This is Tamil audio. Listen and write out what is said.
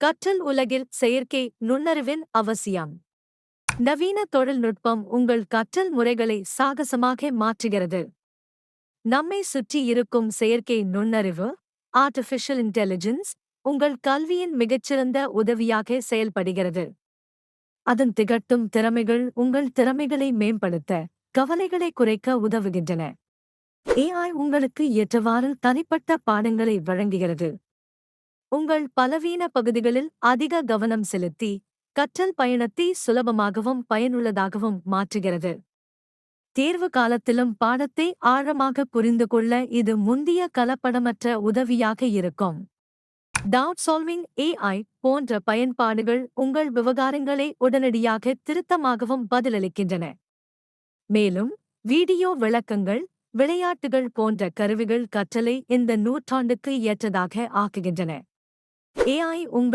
கற்றல் உலகில் செயற்கை நுண்ணறிவின் அவசியம். நவீன தொழில்நுட்பம் உங்கள் கற்றல் முறைகளை சாகசமாக மாற்றுகிறது. நம்மை சுற்றி இருக்கும் செயற்கை நுண்ணறிவு ஆர்டிஃபிஷியல் இன்டெலிஜென்ஸ் உங்கள் கல்வியின் மிகச்சிறந்த உதவியாக செயல்படுகிறது. அதன் திகட்டும் திறமைகள் உங்கள் திறமைகளை மேம்படுத்த கவலைகளை குறைக்க உதவுகின்றன. ஏஐ உங்களுக்கு ஏற்றவாறு தனிப்பட்ட பாடங்களை வழங்குகிறது. உங்கள் பலவீன பகுதிகளில் அதிக கவனம் செலுத்தி கற்றல் பயணத்தை சுலபமாகவும் பயனுள்ளதாகவும் மாற்றுகிறது. தேர்வு காலத்திலும் பாடத்தை ஆழமாக புரிந்து கொள்ள இது முந்திய கலப்படமற்ற உதவியாக இருக்கும். டவுட் சால்விங் ஏஐ போன்ற பயன்பாடுகள் உங்கள் விவகாரங்களை உடனடியாக திருத்தமாகவும் பதிலளிக்கின்றன. மேலும் வீடியோ விளக்கங்கள் விளையாட்டுகள் போன்ற கருவிகள் கற்றலை இந்த நூற்றாண்டுக்கு ஏற்றதாக ஆக்குகின்றன. ஏஐ உங்கள்